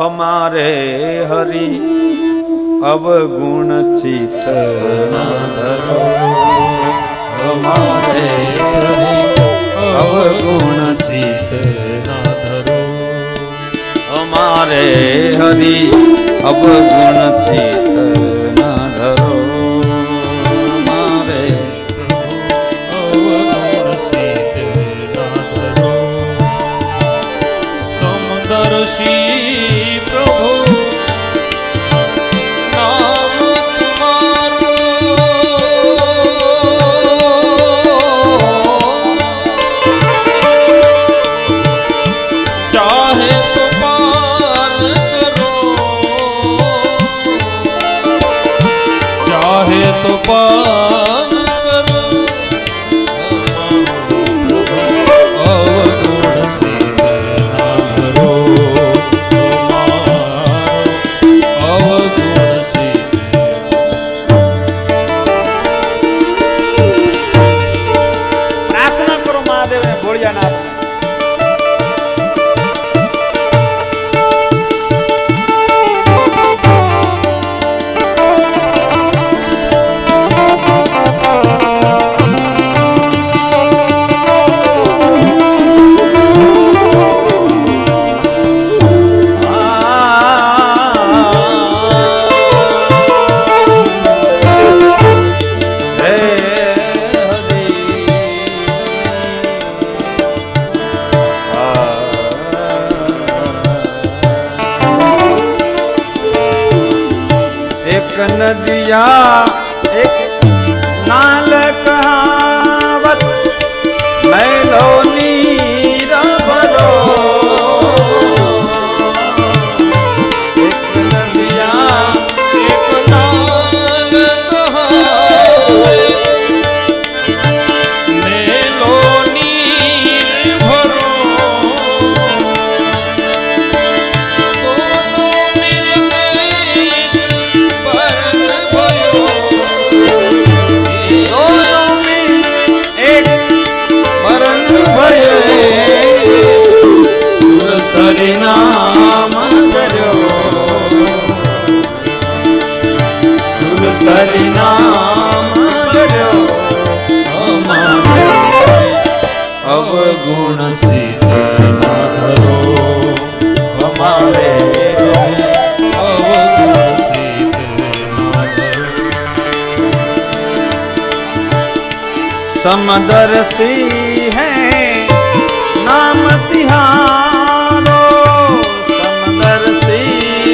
हमारे हरि अवगुण चित न धरो हमारे हरि अवगुण चित न धरो हमारे हरि अवगुण चित न धरो हमारे अवगुण चित न धरो समदर्शी પાર એક નદિયા એક નાલ सुर सरि नाम धर्यो सुर सरि नाम धर्यो हमारे अवगुण सिद्ध न धरो हमारे અવગુણ સિદ્ધ ના ધરો समदर्शी है नाम तिहारो